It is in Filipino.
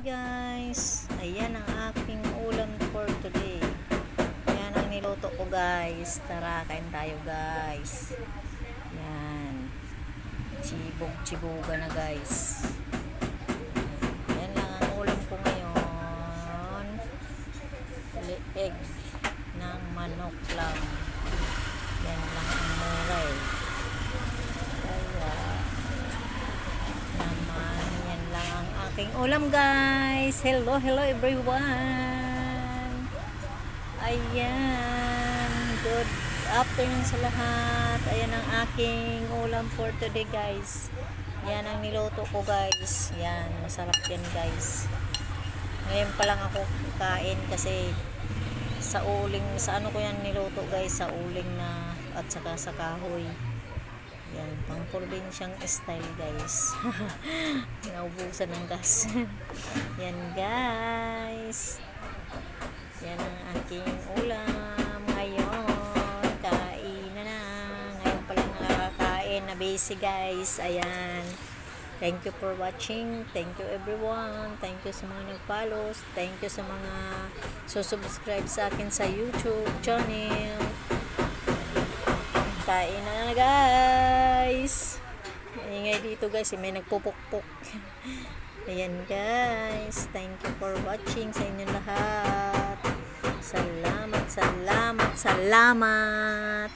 Guys, ayan ang aking ulam for today. Ayan ang niluto ko guys. Tara, kain tayo guys. Yan. Chibog-chiboga na guys. Ayan lang ang ulam ko ngayon. Leeg ng manok lang. Yan lang ang mura eh. Kaya, naman yan lang ang aking ulam guys. Hello hello everyone. Ayan. Good afternoon sa lahat. Ayan ang aking ulam for today guys. Yan ang niluto ko guys. Yan masarap yan guys. Ngayon pa lang ako kain kasi sa uling sa ano ko yan niluto guys sa uling na at saka sa kahoy. Yan, pang probinsyang style guys. Naubusan ng gas. Yan guys. Yan ang aking ulam ngayon. Kain na na. Ngayon pa lang nakakain na busy guys. Ayan. Thank you for watching. Thank you everyone. Thank you sa mga nag-follow. Thank you sa mga susubscribe sa akin sa YouTube channel. Kain na na guys. Dito guys, may nagpupukpok. Ayan guys, thank you for watching sa inyo lahat. Salamat, salamat, salamat.